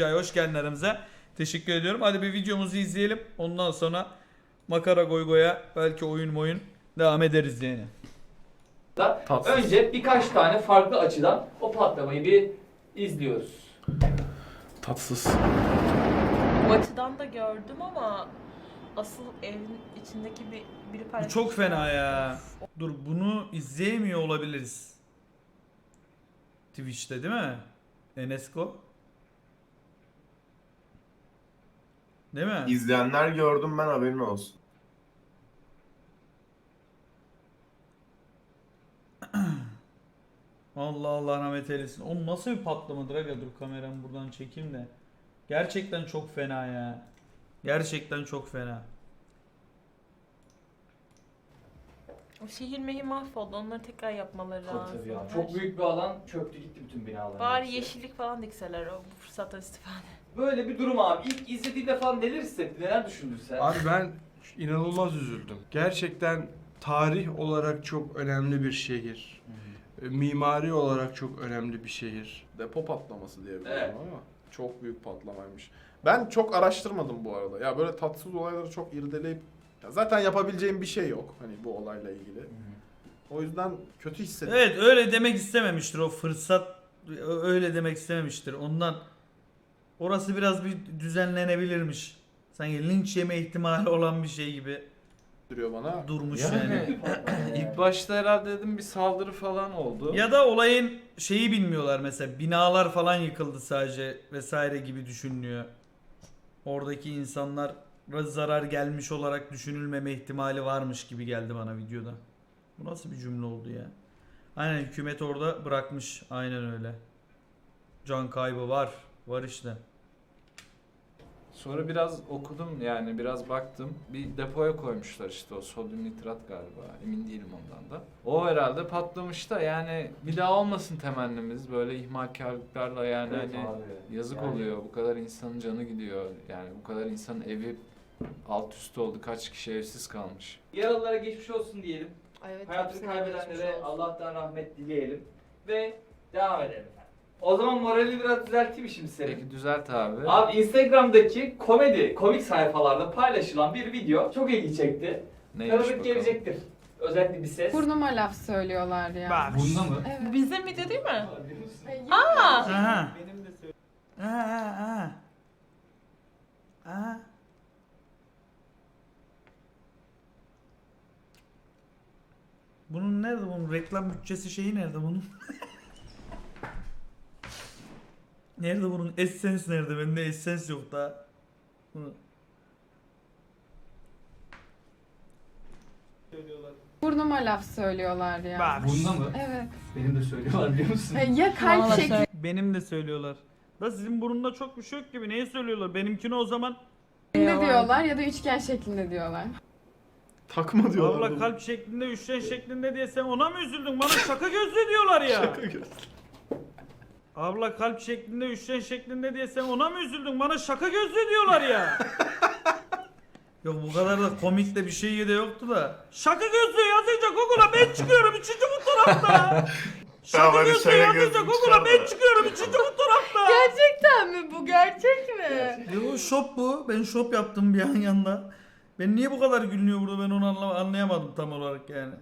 Cay hoş geldin aramıza. Teşekkür ediyorum. Hadi bir videomuzu izleyelim. Ondan sonra makara goygoya belki oyun oyun devam ederiz yani. da Tatsız. önce birkaç tane farklı açıdan o patlamayı bir izliyoruz. Tatsız. Bu açıdan da gördüm ama asıl evin içindeki bir biri Bu paylaşmış. çok fena ya. Dur bunu izleyemiyor olabiliriz. Twitch'te değil mi? Enesco. Değil mi? İzleyenler gördüm ben haberin olsun. Allah Allah rahmet eylesin. O nasıl bir patlamadır aga dur kameramı buradan çekeyim de. Gerçekten çok fena ya. Gerçekten çok fena. O şehir mehir mahvoldu. Onları tekrar yapmaları lazım. tabii ya. Her Çok şey. büyük bir alan çöktü gitti bütün binalar. Bari hepsi. yeşillik falan dikseler o bu fırsattan istifade. Böyle bir durum abi. İlk izlediğinde falan neler hissettin? Neler düşündün sen? Abi ben inanılmaz üzüldüm. Gerçekten tarih olarak çok önemli bir şehir. E, Mimari olarak çok önemli bir şehir. Depo patlaması diyebilirim Evet. ama çok büyük patlamaymış. Ben çok araştırmadım bu arada. Ya böyle tatsız olayları çok irdeleyip ya zaten yapabileceğim bir şey yok hani bu olayla ilgili. O yüzden kötü hissettim. Evet öyle demek istememiştir o fırsat ö- öyle demek istememiştir. Ondan orası biraz bir düzenlenebilirmiş. Sanki linç yeme ihtimali olan bir şey gibi duruyor bana. durmuş Yani yani. ilk başta herhalde dedim bir saldırı falan oldu. Ya da olayın şeyi bilmiyorlar mesela binalar falan yıkıldı sadece vesaire gibi düşünülüyor. Oradaki insanlar zarar gelmiş olarak düşünülmeme ihtimali varmış gibi geldi bana videoda. Bu nasıl bir cümle oldu ya? Aynen hükümet orada bırakmış. Aynen öyle. Can kaybı var. Var işte. Sonra biraz okudum yani biraz baktım. Bir depoya koymuşlar işte o sodyum nitrat galiba. Emin değilim ondan da. O herhalde patlamış da yani bir daha olmasın temennimiz. Böyle ihmalkarlıklarla yani Evet hani abi. yazık Yani- oluyor. Bu kadar insanın canı gidiyor. Yani bu kadar insanın evi alt üst oldu. Kaç kişi evsiz kalmış. Yaralılara geçmiş olsun diyelim. Evet, Hayatını hepsine geçmiş kaybedenlere olsun. Allah'tan rahmet dileyelim. Ve devam edelim. O zaman morali biraz düzelteyim şimdi senin. Peki düzelt abi. Abi Instagram'daki komedi, komik sayfalarda paylaşılan bir video çok ilgi çekti. Neymiş Tanıdık bakalım. gelecektir. Özellikle bir ses. Burnuma laf söylüyorlar ya. Bunda mı? Evet. Bizim video değil mi? Aa! Aha. Aha, aha. Aha. Bunun nerede bunun reklam bütçesi şeyi nerede bunun? nerede bunun Essence nerede? Bende Essence yok daha. Bunu- Burnuma laf söylüyorlar ya. Bunda mı? Evet. Benim de söylüyorlar biliyor musun? E, Ya kalp da şekli Benim de söylüyorlar. Da sizin burunda çok bir şey yok gibi. Neyi söylüyorlar? Benimkini o zaman şeklinde diyorlar ya da üçgen şeklinde diyorlar. Takma diyorlar. abla kalp şeklinde, üçgen şeklinde diye sen ona mı üzüldün? Bana şaka gözlü diyorlar ya. Şaka göz. Abla kalp şeklinde, üçgen şeklinde diye sen ona mı üzüldün? Bana şaka gözlü diyorlar ya. Yok bu kadar da komik de bir şey de yoktu da. Şaka gözlü yazınca Google'a ben çıkıyorum üçüncü fotoğrafta. Şaka Tamam, hadi gözlü söyle yazınca gözlü Google'a ben çıkarma. çıkıyorum üçüncü fotoğrafta. Gerçekten mi bu? Gerçek mi? Yo shop bu. Ben shop yaptım bir an yanında. Ben niye bu kadar gülünüyor burada ben onu anla- anlayamadım tam olarak yani.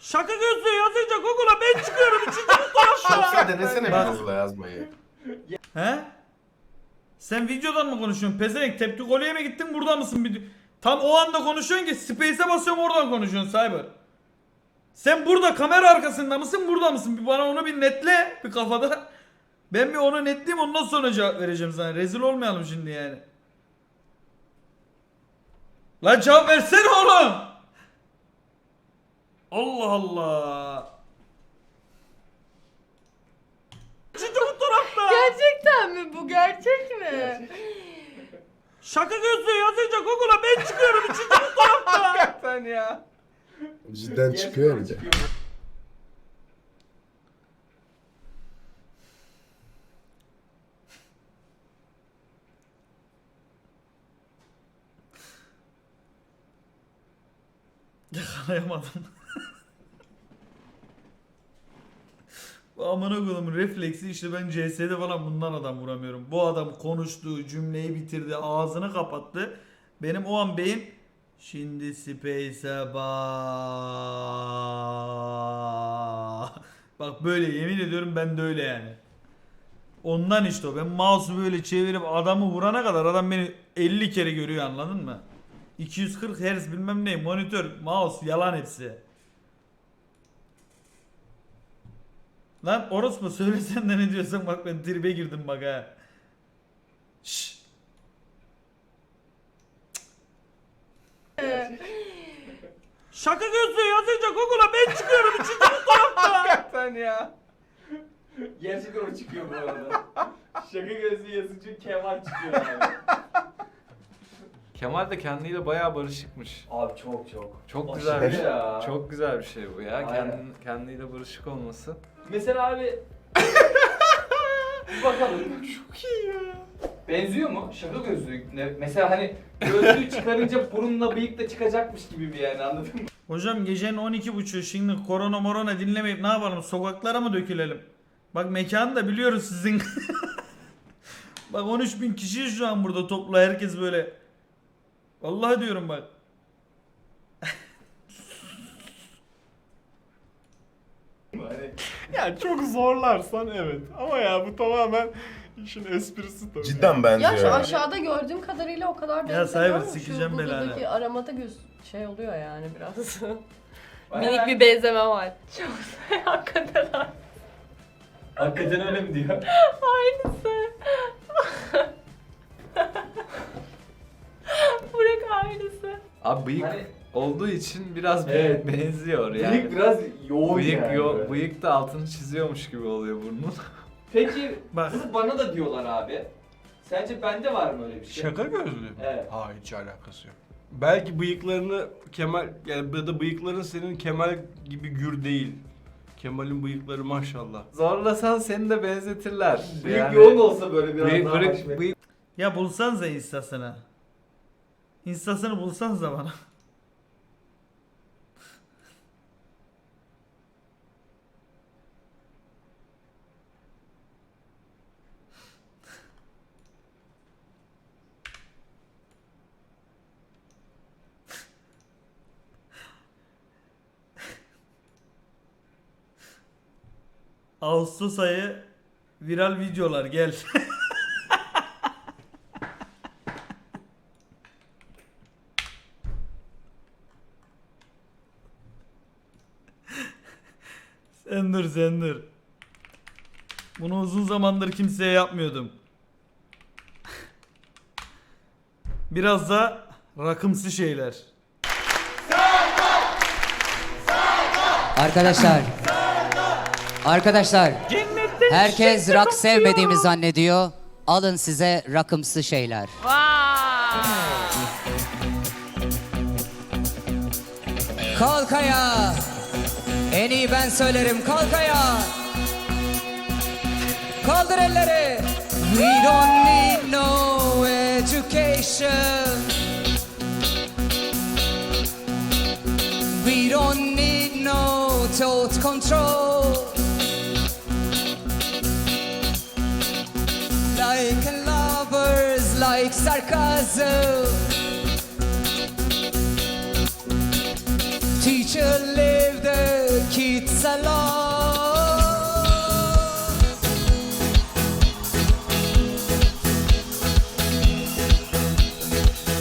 Şaka gözlü yazınca Google'a ben çıkıyorum üçüncü fotoğrafta. Şapsa denesene Bak. bir Google'a yazmayı. He? Sen videodan mı konuşuyorsun? Pezevenk tepki kolye mi gittin burada mısın? Bir... Tam o anda konuşuyorsun ki space'e basıyorum oradan konuşuyorsun Cyber. Sen burada kamera arkasında mısın burada mısın? Bir bana onu bir netle bir kafada. Ben bir onu netleyeyim ondan sonra cevap vereceğim sana. Rezil olmayalım şimdi yani. Lan cevap versene oğlum. Allah Allah. Üçüncü fotoğrafta. Gerçekten mi bu? Gerçek mi? Şaka gözlü yazınca Google'a ben çıkıyorum üçüncü fotoğrafta. Sen ya. Cidden çıkıyor bir de. Yakalayamadım. Amına koyduğum refleksi işte ben CS'de falan bundan adam vuramıyorum. Bu adam konuştu, cümleyi bitirdi, ağzını kapattı. Benim o an beyin şimdi Space'e bak. Bak böyle yemin ediyorum ben de öyle yani. Ondan işte o. Ben mouse'u böyle çevirip adamı vurana kadar adam beni 50 kere görüyor anladın mı? 240 Hz bilmem ne monitör, mouse yalan hepsi. Lan orospu söylesen de ne diyorsan bak ben tribe girdim bak ha. Şşş. Şaka gözlüğü yazınca Google'a ben çıkıyorum üçüncü fotoğrafta. Hakikaten ya. Gerçekten o çıkıyor bu arada. Şaka gözlüğü yazınca Kemal çıkıyor abi. Kemal de kendiyle bayağı barışıkmış. Abi çok çok. Çok güzel bir şey. ya. Çok güzel bir şey bu ya. Aynen. Kendin, kendiyle barışık olması. Mesela abi... Bir bakalım. Çok iyi ya. Benziyor mu? Şaka gözlüğü. Ne? Mesela hani gözlüğü çıkarınca burunla bıyık da çıkacakmış gibi bir yani anladın mı? Hocam gecenin 12.30'u şimdi korona morona dinlemeyip ne yapalım sokaklara mı dökülelim? Bak mekanı da biliyoruz sizin. bak 13 bin kişi şu an burada toplu herkes böyle. Vallahi diyorum bak. Hani Ya çok zorlarsan evet. Ama ya bu tamamen işin esprisi tabii. Cidden benziyor. Ya şu yani. aşağıda gördüğüm kadarıyla o kadar benzemiyor Cyber, ama şu sikeceğim belanı. Google'daki aramada göz şey oluyor yani biraz. Minik bir benzeme var. Çok hakikaten Hakikaten öyle mi diyor? aynısı. Burak aynısı. Abi bıyık Hani- olduğu için biraz Evet. benziyor yani. Bıyık biraz yoğun Bıyık, yani. yo- böyle. bıyık da altını çiziyormuş gibi oluyor burnun. Peki Bak. bunu bana da diyorlar abi. Sence bende var mı öyle bir şey? Şaka gözlüğü. Evet. Hayır hiç alakası yok. Belki bıyıklarını Kemal yani ya da bıyıkların senin Kemal gibi gür değil. Kemal'in bıyıkları maşallah. Zorlasan seni de benzetirler. Bıyık Yani- yoğun olsa böyle biraz Bıyık, daha bıyık, bıyık Ya bulsanıza instasını. İnstasını bulsanıza bana. Ağustos ayı viral videolar gel. sen dur sen dur. Bunu uzun zamandır kimseye yapmıyordum. Biraz da rakımsı şeyler. Arkadaşlar. Arkadaşlar. Herkes rock sevmediğimi zannediyor. Alın size rakımsı şeyler. Kalk ayağa. En iyi ben söylerim. Kalk ayağa. Kaldır elleri. We don't need no education. We don't need no thought control. Like lovers, like sarcasm. Teacher, leave the kids alone.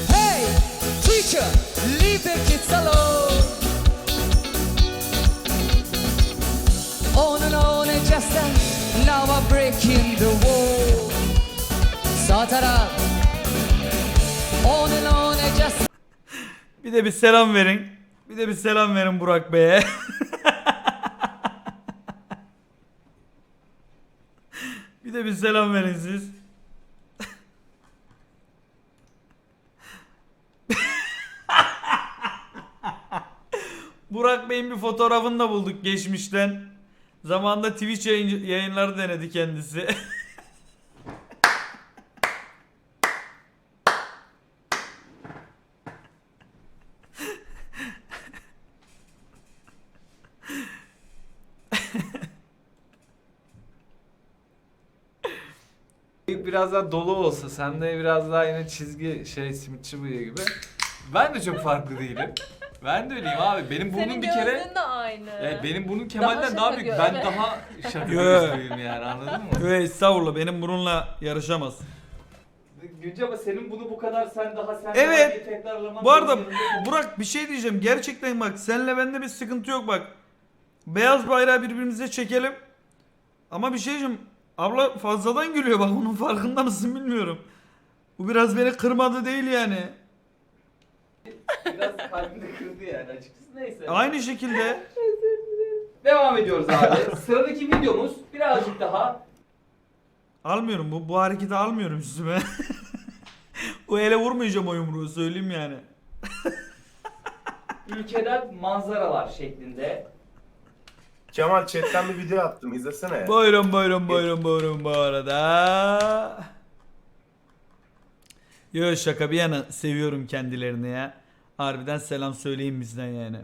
Hey, teacher, leave the kids alone. On and on and just uh, now I'm breaking the wall. Sağ taraf. Bir de bir selam verin. Bir de bir selam verin Burak Bey'e. bir de bir selam verin siz. Burak Bey'in bir fotoğrafını da bulduk geçmişten. Zamanında Twitch yayın, yayınları denedi kendisi. Bıyık biraz daha dolu olsa, sende biraz daha yine çizgi şey simitçi bıyığı gibi. Ben de çok farklı değilim. Ben de öyleyim abi. Benim burnum Senin bir kere... gözlüğün de aynı. Ya benim burnum Kemal'den daha, şaka büyük. Ben daha şaka Yo. gözlüyüm yani anladın mı? Yo, estağfurullah benim bununla yarışamaz. Günce ama senin bunu bu kadar sen daha sen Evet. daha tekrarlaman Bu arada Burak bir şey diyeceğim. Gerçekten bak senle bende bir sıkıntı yok bak. Beyaz bayrağı birbirimize çekelim. Ama bir şey diyeceğim. Abla fazladan gülüyor bak onun farkında mısın bilmiyorum. Bu biraz beni kırmadı değil yani. Biraz kalbini kırdı yani açıkçası. Neyse. Aynı şekilde Devam ediyoruz abi. Sıradaki videomuz birazcık daha almıyorum bu bu hareketi almıyorum üstüme. o ele vurmayacağım o yumruğu söyleyeyim yani. ülkeden manzaralar şeklinde. Kemal chatten bir video attım izlesene. Buyurun buyurun buyurun buyurun bu arada. Yo şaka bir yana seviyorum kendilerini ya. Harbiden selam söyleyin bizden yani.